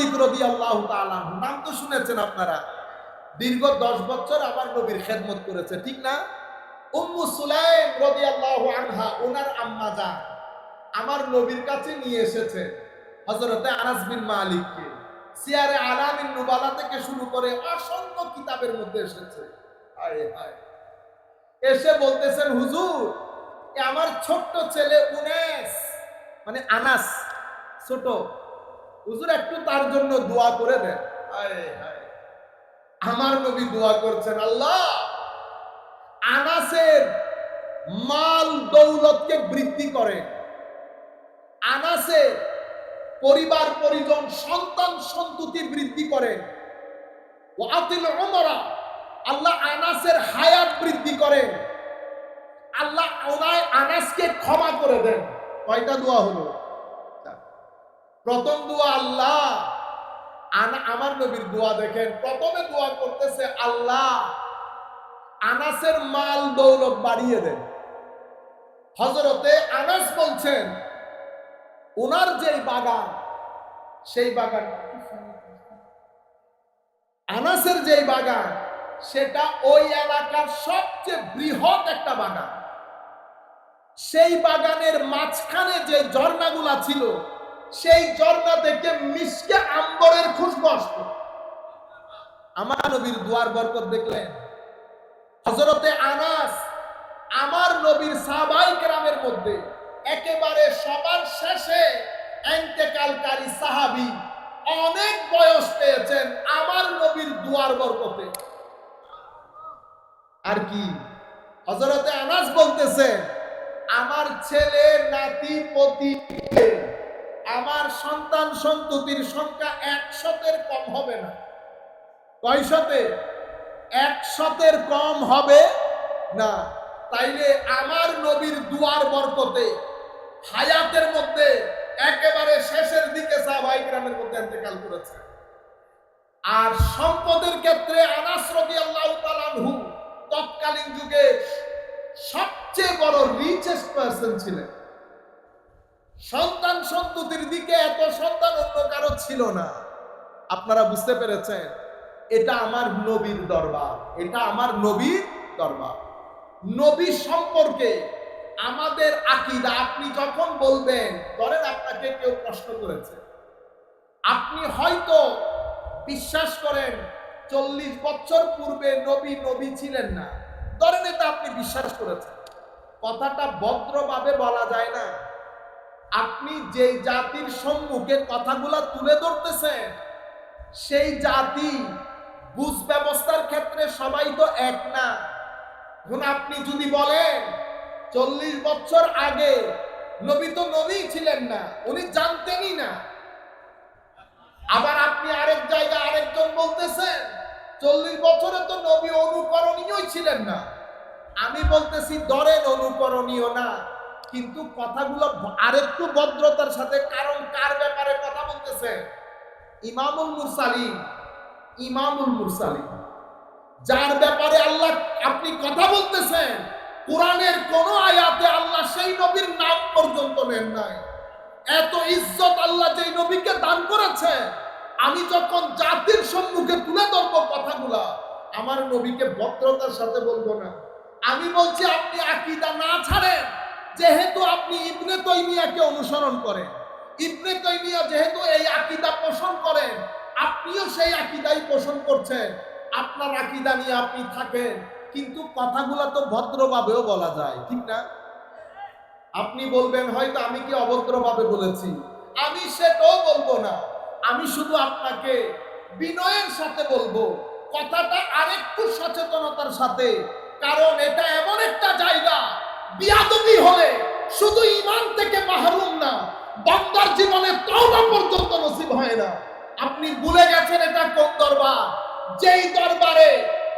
মালিক রবি আল্লাহ নাম তো শুনেছেন আপনারা। দীর্ঘ দশ বছর আমার নবীর খেদমত করেছে, ঠিক না? আমার কিতাবের মধ্যে এসেছে। এসে বলতেছেন, হুজুর আমার ছোট্ট ছেলে উনেস মানে আনাস, ছোট হুজুর, একটু তার জন্য দোয়া করে দেন। আমার নবী দোয়া করছেন, আল্লাহ, আনাসের মাল দৌলতকে বৃদ্ধি করে। আনাসের পরিবার, পরিজন, সন্তান সন্ততি বৃদ্ধি করেন ওয়াতিল আল্লাহ আনাসের হায়াত বৃদ্ধি করেন আল্লাহ ওনায় আনাসকে ক্ষমা করে দেন। কয়টা দোয়া হলো? প্রথম দোয়া আল্লাহ। আমার নবীর দোয়া দেখেন, প্রথমে দোয়া করতেছে আল্লাহ। আনাসের মাল দৌলত বাড়িয়ে দেন। হজরতে আনাস বলছেন ওনার যে বাগান, সেই বাগান আনাসের যে বাগান, সেটা ওই এলাকার সবচেয়ে বৃহৎ একটা বাগান। সেই বাগানের মাঝখানে যে ঝর্ণাগুলা ছিল সেই ঝর্ণা থেকে মিশকে আম্বরের খুশবু আসতো আমার নবীর দুয়ার বরকত দেখলেন। হজরতে আনাস, আমার নবীর সাহাবাই গ্রামের মধ্যে একেবারে সবার শেষে এন্তেকালকারী সাহাবি অনেক বয়স পেয়েছেন আমার নবীর দুয়ার বরকতে। আর কি? হজরতে আনাস বলতেছে, আমার ছেলে নাতি পতি আমার সন্তান সন্ততির সংখ্যা একশতের কম হবে না। কয় শতে একশতের কম হবে না। তাইলে আমার নবীর দুয়ার বরকতে, হায়াতের মধ্যে, একেবারে শেষের দিকে সাহাবাই গ্রামের মধ্যে ইন্তেকাল করেছে। আর সম্পদের ক্ষেত্রে আনাস তাআলা আনহু তৎকালীন যুগে সবচেয়ে বড় রিচেস্ট পারসন ছিলেন। সন্তান সন্ততির দিকে এত সন্তান অন্য কারও ছিল না। আপনারা বুঝতে পেরেছেন? এটা আমার নবীর দরবার। এটা আমার নবীর দরবার। নবী সম্পর্কে আমাদের আকিদা, আপনি যখন বলবেন, ধরেন আপনাকে কেউ প্রশ্ন করেছে। আপনি হয়তো বিশ্বাস করেন, চল্লিশ বছর পূর্বে নবী নবী ছিলেন না। ধরেন এটা আপনি বিশ্বাস করেছেন। কথাটা ভদ্রভাবে বলা যায় না। আপনি যেই জাতির সম্মুখে কথাগুলা তুলে ধরতেছেন, সেই জাতি বুঝ ব্যবস্থার ক্ষেত্রে সবাই তো এক না। এখন আপনি যদি বলেন, চল্লিশ বছর আগে নবী তো নবী ছিলেন না, উনি জানতেনই না। আবার আপনি আরেক জায়গায় আরেকজন বলতেছেন, চল্লিশ বছরে তো নবী অনুকরণীয় ছিলেন না। আমি বলতেছি, ধরেন অনুকরণীয় না। কিন্তু কথাগুলো আরেকটু ভদ্রতার সাথে কারণ কার ব্যাপারে কথা বলতেছে? ইমামুল মুরসালিম ইমামুল মুরসালিম যার ব্যাপারে আল্লাহ আপনি কথা বলতেছেন, কোরআনের কোন আয়াতে আল্লাহ সেই নবীর নাম পর্যন্ত নেন নাই। এত ইজ্জত আল্লাহ যেই নবীকে দান করেছে, আমি যখন জাতির সম্মুখে তুলে ধরবো কথাগুলা, আমার নবীকে ভদ্রতার সাথে বলব না। আমি বলছি, আপনি আকিদা না ছাড়েন যেহেতু আপনি ইবনে তৈমিয়াকে অনুসরণ করেন, ইবনে তৈমিয়া যেহেতু এই আকিদা পোষণ করেন, আপনিও সেই আকিদাই পোষণ করছেন। আপনার আকিদা নিয়ে আপনি থাকেন, কিন্তু কথাগুলো তো ভদ্রভাবেও বলা যায়, ঠিক না? আপনি বলবেন, হয়তো আমি কি অভদ্রভাবে বলেছি? আমি সেটাও বলব না। আমি শুধু আপনাকে বিনয়ের সাথে বলব, কথাটা আরেকটু সচেতনতার সাথে, কারণ এটা এমন একটা জায়গা বিয়াদবি হলে শুধু ইমান থেকে মাহরুম না, বান্দার জীবনে তওবা পর্যন্ত নসিব হয় না। আপনি ভুলে গেছেন এটা কোন দরবার? যেই দরবারে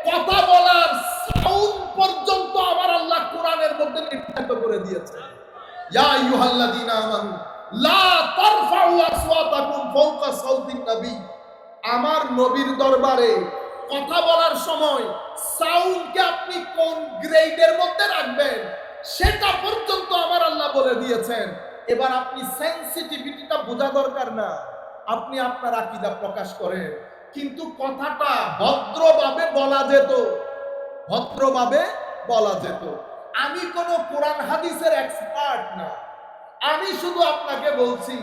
কথা বলার সাউন্ড পর্যন্ত আমার আল্লাহ কোরআনের মধ্যে নির্ধারিত করে দিয়েছে। ইয়া আইয়ুহাল্লাযীনা আমানু, লা তারফাউ আসওয়াতাকুম ফাওকা সাউতিন নবী। আমার নবীর দরবারে কথা বলার সময় সাউন্ডকে আপনি কোন গ্রেডের মধ্যে রাখবেন? সেটা পর্যন্ত আমার আল্লাহ বলে দিয়েছেন। এবার আপনি সেন্সিটিভিটিটা বোঝা দরকার না। আপনি আপনার আকিদা প্রকাশ করেন। কিন্তু কথাটা ভদ্রভাবে বলা যেত। ভদ্রভাবে বলা যেত। আমি কোনো কোরআন হাদিসের এক্সপার্ট না। আমি শুধু আপনাকে বলছি,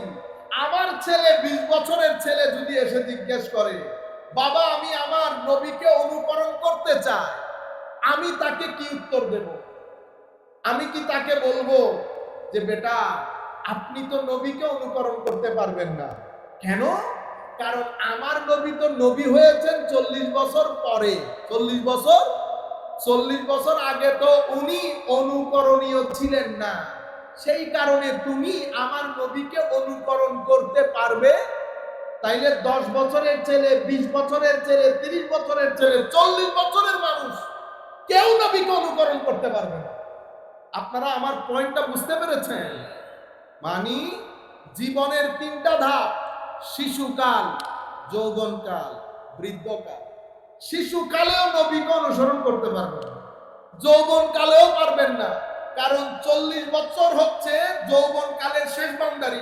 আমার ছেলে বিশ বছরের ছেলে যদি এসে জিজ্ঞেস করে, বাবা, আমি আমার নবীকে অনুকরণ করতে চাই, আমি তাকে কি উত্তর দেব? আমি কি তাকে বলব যে, বেটা, আপনি তো নবীকে অনুকরণ করতে পারবেন না। কেন? কারণ আমার নবী তো নবী হয়েছেন চল্লিশ বছর পরে। চল্লিশ বছর? চল্লিশ বছর আগে তো উনি অনুকরণীয় ছিলেন না। সেই কারণে তুমি আমার নবীকে অনুকরণ করতে পারবে? তাইলে দশ বছরের ছেলে, বিশ বছরের ছেলে, তিরিশ বছরের ছেলে, চল্লিশ বছরের মানুষ কেউ নবীকে অনুকরণ করতে পারবে না। আপনারা আমার পয়েন্টটা বুঝতে পেরেছেন? মানি জীবনের তিনটা ধাপ, শিশুকাল, যৌবনকাল, বৃদ্ধকাল। শিশুকালেও নবীকে অনুসরণ করতে পারবেন যৌবনকালেও পারবেন না। কারণ চল্লিশ বছর হচ্ছে যৌবনকালের শেষ বান্দারি।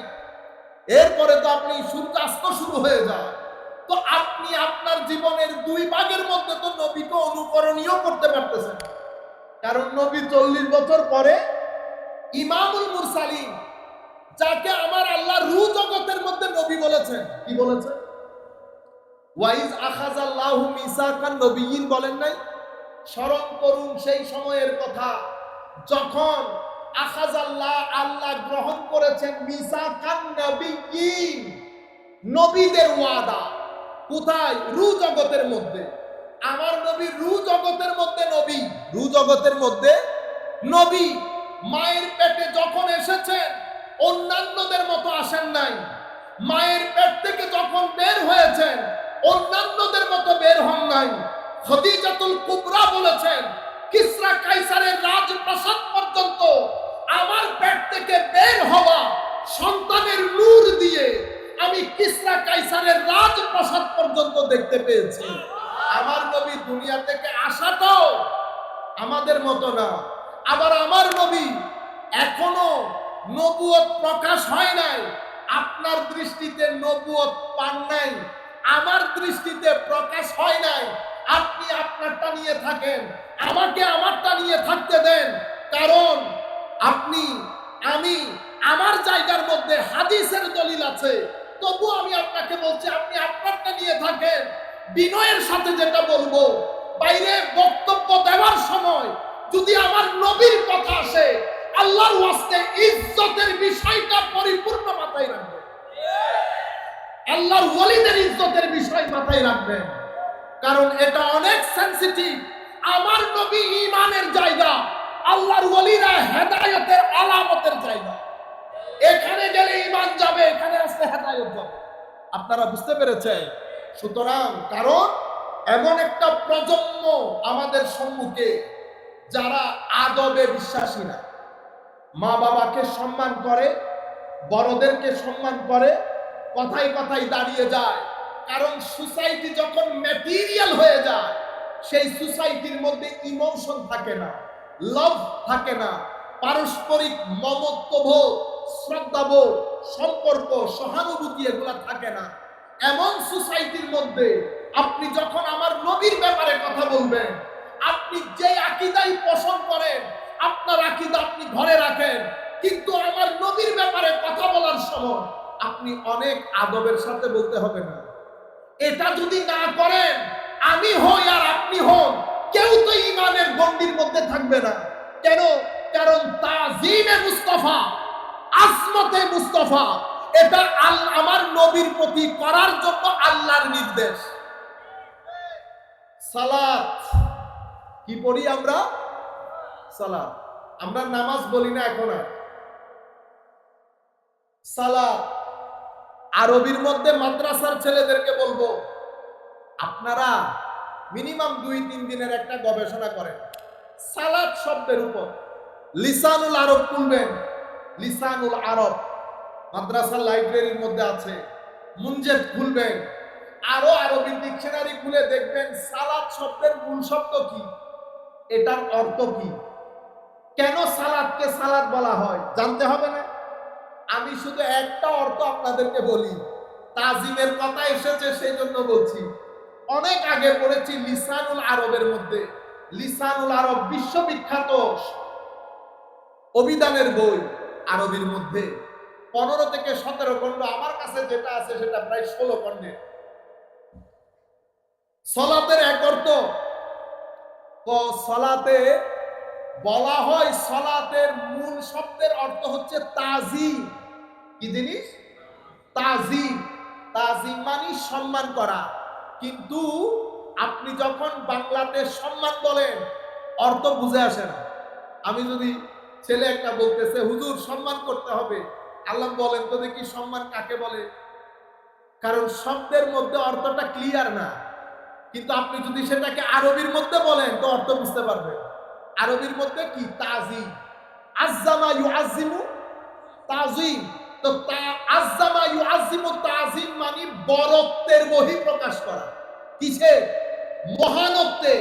এরপরে তো আপনি সূর্যাস্ত শুরু হয়ে যায়। তো আপনি আপনার জীবনের দুই ভাগের মধ্যে তো নবীকে অনুকরণীয় করতে পারতেছেন। কারণ নবী চল্লিশ বছর পরে ইমামুল মুরসালিন, যাকে আমার আল্লাহ রু জগতের মধ্যে নবী বলেছেন, কি বলেছেন? ওয়াইজ আখাজাল্লাহু মিসাকান নবীন বলেন নাই? স্মরণ করুন সেই সময়ের কথা, যখন আখাজাল্লাহ আল্লাহ গ্রহণ করেছেন মিসাকান নবীন। নবীদের ওয়াদা কোথায়? রু জগতের মধ্যে। আমার নবী রু জগতের মধ্যে নবী, রু জগতের মধ্যে নবী। মায়ের পেটে যখন এসেছেন, অন্যান্যদের মতো আসেন নাই। মায়ের পেট থেকে যখন বের হয়েছেন, অন্যান্যদের মতো বের হন নাই। খদিজাতুল কুবরা বলেছেন, কিসরা কাইসারের রাজপ্রাসাদ পর্যন্ত আমার পেট থেকে বের হওয়া সন্তানের নূর দিয়ে আমি কিসরা কাইসারের রাজপ্রাসাদ পর্যন্ত দেখতে পেয়েছি। আমার নবী দুনিয়া থেকে আসাটাও আমাদের মতো না। আবার আমার নবী এখনও নবুয়ত প্রকাশ হয় নাই। আপনার দৃষ্টিতে নবুয়ত পান নাই। আমার দৃষ্টিতে প্রকাশ হয় নাই। আপনি আপনারটা নিয়ে থাকেন। আমাকে আমারটা নিয়ে থাকতে দেন। কারণ আপনি, আমি, আমার জায়গার মধ্যে হাদিসের দলিল আছে। তবু আমি আপনাকে বলছি, আপনি আপনারটা নিয়ে থাকেন। বিনয়ের সাথে যেটা বলব, বাইরে বক্তব্য দেওয়ার সময় যদি আমার নবীর কথা আসে, আল্লাহর ওয়াস্তে ইজ্জতের বিষয়টা পরিপূর্ণ মাথায় রাখবেন। আল্লাহর ওয়ালিদের ইজ্জতের বিষয় মাথায় রাখবেন। কারণ এটা অনেক সেনসিটিভ আমার নবী ইমানের জায়গা, আল্লাহর ওয়ালিরা হেদায়েতের আলামতের জায়গা। এখানে গেলে ইমান যাবে, এখানে আসলে হেদায়েত যাবে। আপনারা বুঝতে পেরেছেন? সুতরাং কারণ এমন একটা প্রজন্ম আমাদের সম্মুখে যারা আদবে বিশ্বাসী না। মা বাবাকে সম্মান করে, বড়দেরকে সম্মান করে, কথায় কথায় দাঁড়িয়ে যায়। কারণ সোসাইটি যখন ম্যাটেরিয়াল হয়ে যায়, সেই সোসাইটির মধ্যে ইমোশন থাকে না, লাভ থাকে না। পারস্পরিক মমত্ববোধ, শ্রদ্ধাবোধ, সম্পর্ক, সহানুভূতি এগুলা থাকে না। এমন সোসাইটির মধ্যে আপনি যখন আমার নবীর ব্যাপারে কথা বলবেন, আপনি যে আকিদাই পোষণ করেন, আপনার আকিদা আপনি ঘরে রাখেন। কিন্তু আমার নবীর ব্যাপারে কথা বলার সময় আপনি অনেক আদবের সাথে বলতে হবে না। এটা যদি না করেন, আমি হই আর আপনি হন। কেউ তো ইমানের গণ্ডির মধ্যে থাকবে না। কেন? কারণ তাজিমে মুস্তফা আসমতে মুস্তফা এটা আমার নবীর প্রতি করার জন্য আল্লাহর নির্দেশ। সালাত। কি পড়ি আমরা? সালাত। আমরা নামাজ বলি না এখন আর। সালাত। আরবির মধ্যে মাদ্রাসার ছেলেদেরকে বলব, আপনারা মিনিমাম দুই, তিন দিনের একটা গবেষণা করেন। সালাত শব্দের উপর। লিসানুল আরব খুলবেন লিসানুল আরব। মাদ্রাসার লাইব্রেরির মধ্যে আছে। মুনজেদ খুলবেন। আরও আরবি ডিকশনারি খুলে দেখবেন, সালাদ শব্দের মূল শব্দ কি? এটার অর্থ কি? কেন সালাদকে সালাদ বলা হয়? জানতে হবে না। আমি শুধু একটা অর্থ আপনাদেরকে বলি, তাজিমের কথা এসেছে সেই জন্য বলছি। অনেক আগে পড়েছি লিসানুল আরবের মধ্যে। লিসানুল আরব বিশ্ববিখ্যাত অভিধানের বই আরবির মধ্যে। পনেরো থেকে সতেরো খণ্ড, আমার কাছে যেটা আছে সেটা প্রায় ষোলো খণ্ডে। সলাতের এক অর্থ? সলাতে বলা হয়, সলাতের মূল শব্দের অর্থ হচ্ছে তাজি কি জিনিস? তাজি তাজি মানে সম্মান করা। কিন্তু আপনি যখন বাংলাতে সম্মান বলেন, অর্থ বুঝে আসে না। আমি যদি ছেলে একটা বলতেছে, হুজুর, সম্মান করতে হবে। আল্লাহ বলেন, তো দেখি সম্মান কাকে বলে? কারণ শব্দের মধ্যে অর্থটা ক্লিয়ার না। কিন্তু আপনি যদি সেটাকে আরবির মধ্যে বলেন, তো অর্থ বুঝতে পারবেন আরবির মধ্যে কি? তাজিম। আজ্জামা ইউআজিমু তাজিম। তো তা, আজ্জামা ইউআজিমু তাজিম মানে বরত্বের বহি প্রকাশ করা। কিসে? মহানত্বে,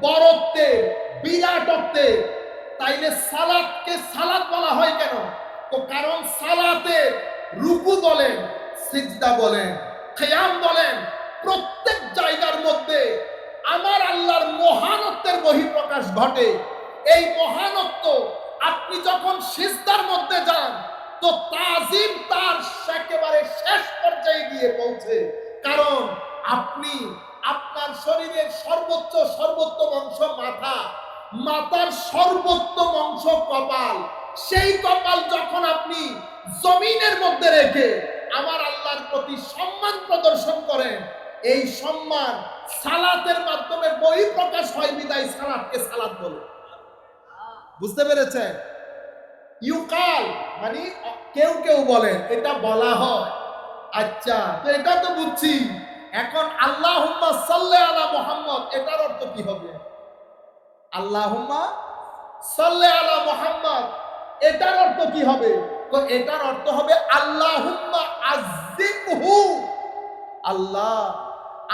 বরত্বে, বিরাটত্বে। তাইলে সালাদকে সালাদ বলা হয় কেন? তো কারণ সালাতে রুকু বলেন, সিজদা বলেন, খেয়াম বলেন, প্রত্যেক জায়গার মধ্যে আমার আল্লাহর মহানত্বের বহিঃপ্রকাশ ঘটে। এই মহানত্ব আপনি যখন সিজদার মধ্যে যান, তো তাজিম তার একেবারে শেষ পর্যায়ে গিয়ে পৌঁছে। কারণ আপনি আপনার শরীরের সর্বোচ্চ, সর্বোত্তম অংশ মাথা। মাথার সর্বোত্তম অংশ কপাল। সেই কপাল যখন আপনি জমিনের মধ্যে রেখে আমার আল্লাহর প্রতি সম্মান প্রদর্শন করেন, এই সম্মান সালাতের মাধ্যমে বই প্রকাশ হয়, বিদায় সালাদকে সালাদ বলে। বুঝতে পেরেছেন? ইউকাল মানে কেউ কেউ বলেন এটা বলা হয়। আচ্ছা তো এটা তো বুঝছি। এখন আল্লাহ সাল্লে আলা মোহাম্মদ, এটার অর্থ কি হবে? আল্লাহুম্মা সাল্লে আলা মোহাম্মদ এটার অর্থ কি হবে? এটার অর্থ হবে আজিমহু আল্লাহ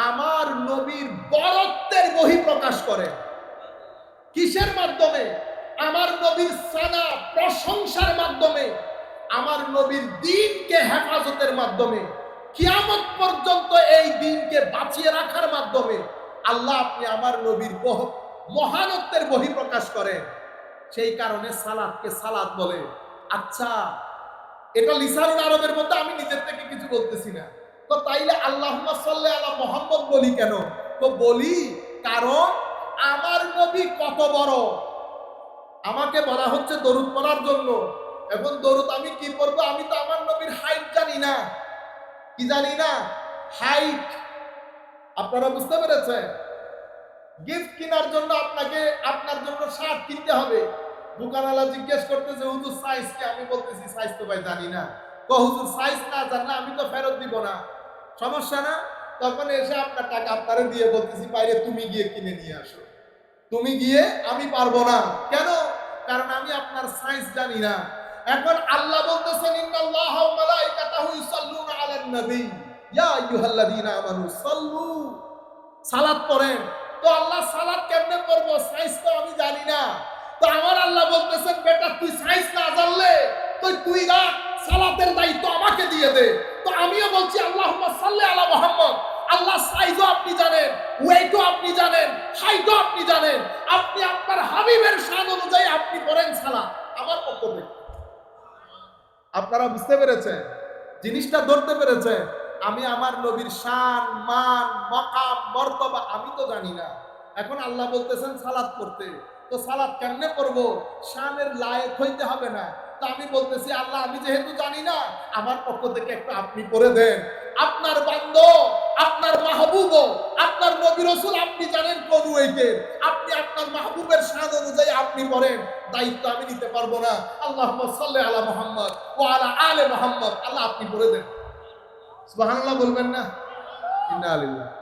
আমার নবীর বরত্বের বহি প্রকাশ করে কিসের মাধ্যমে? আমার নবীর সানা প্রশংসার মাধ্যমে। আমার নবীর দিনকে হেফাজতের মাধ্যমে। কিয়ামত পর্যন্ত এই দিনকে বাঁচিয়ে রাখার মাধ্যমে আল্লাহ আপনি আমার নবীর মহানত্বের বহি প্রকাশ করেন। সেই কারণে সালাদকে সালাদ বলে। আচ্ছা এটা লিসানুল আরবের মধ্যে আমি নিজের থেকে কিছু বলতেছি না। তো তাইলে আল্লাহ সাল্লাহ আল্লাহ মোহাম্মদ বলি কেন? তো বলি, কারণ আমার নবী কত বড়? আমাকে বলা হচ্ছে দরুদ পড়ার জন্য। এখন দরুদ আমি কি পড়ব? আমি তো আমার নবীর হাইট জানি না। কি জানি না? হাইট আপনারা বুঝতে পেরেছেন? গিফট কেনার জন্য আপনাকে আপনার জন্য শার্ট কিনতে হবে। দোকানওয়ালা জিজ্ঞেস করতেছে, হুজুর সাইজ কি? আমি বলতেছি সাইজ তো ভাই জানি না। তো হুজুর সাইজ না জানলে আমি তো ফেরত দিব না। সমস্যা না? তখন এসে আপনার টাকা আপনারে দিয়ে বলতেছি, বাইরে তুমি গিয়ে কিনে নিয়ে আসো। তুমি গিয়ে আমি পারব না। কেন? কারণ আমি আপনার সাইজ জানি না। এখন আল্লাহ বলতেছেন, ইন্নাল্লাহ ওয়া মালাইকাতাহু ইউসাল্লুনা আলান নবী ইয়া আইয়ুহাল্লাযীনা আমানু, সাল্লু। সালাত পড়েন। তো আল্লাহ সালাত কেমনে করব? সাইজ তো আমি জানি না। তো আমার আল্লাহ বলতেছেন, বেটা, তুই সাইজ না জানলে তুই তুই রাখ সালাতের দায়িত্ব আমাকে দিয়ে দে। তো আমিও বলছি আল্লাহ সাল্লে আলা মোহাম্মদ। আল্লাহ সাইজও আপনি জানেন, ওয়েটও আপনি জানেন, হাইটও আপনি জানেন। আপনি আপনার হাবিবের শান অনুযায়ী আপনি করেন সালা আমার পক্ষ থেকে। আপনারা বুঝতে পেরেছেন? জিনিসটা ধরতে পেরেছেন? আমি আমার নবীর শান, মান, মকাম, মর্তবা, আমি তো জানি না। এখন আল্লাহ বলতেছেন সালাদ করতে তো সালাদ কেমনে করব শানের লায়ক হইতে হবে না। তো আমি বলতেছি, আল্লাহ, আমি যেহেতু জানি না, আমার পক্ষ থেকে একটু আপনি করে দেন। আপনার বান্দ, আপনার মাহবুব, আপনার নবী রসুল আপনি জানেন কোন ওইকে আপনি আপনার মাহবুবের শান অনুযায়ী আপনি করেন দায়িত্ব আমি নিতে পারব না। আল্লাহ সাল্লাহ আলা মোহাম্মদ ও আলা আলে মোহাম্মদ। আল্লাহ, আপনি করে দেন। সুবহানাল্লাহ বলবেন না? ইন্না আলিল্লাহ